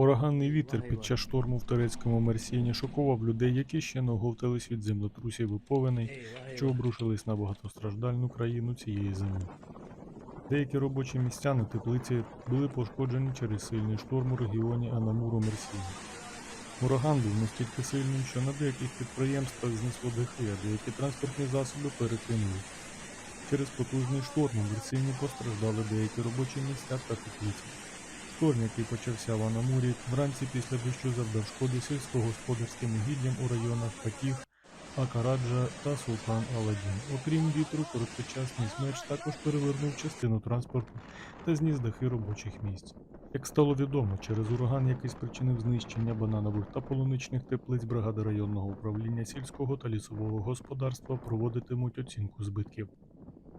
Ураганний вітер під час шторму в турецькому Мерсіні шокував людей, які ще не оговтались від землетрусів і повеней, що обрушились на багатостраждальну країну цієї зими. Деякі робочі місця на теплиці були пошкоджені через сильний шторм у регіоні Анамуру Мерсіні. Ураган був настільки сильним, що на деяких підприємствах знесло дахи, а деякі транспортні засоби перекинули. Через потужний шторм у Мерсіні постраждали деякі робочі місця та теплиці. Шторм, який почався в вранці після дощу завдав шкоди сільськогосподарським угіддям у районах Фатіх, Акараджа та Султан Аладдін. Окрім вітру, короткочасний смерч також перевернув частину транспорту та зніс дахи робочих місць. Як стало відомо, через ураган, який спричинив знищення бананових та полуничних теплиць бригади районного управління сільського та лісового господарства проводитимуть оцінку збитків.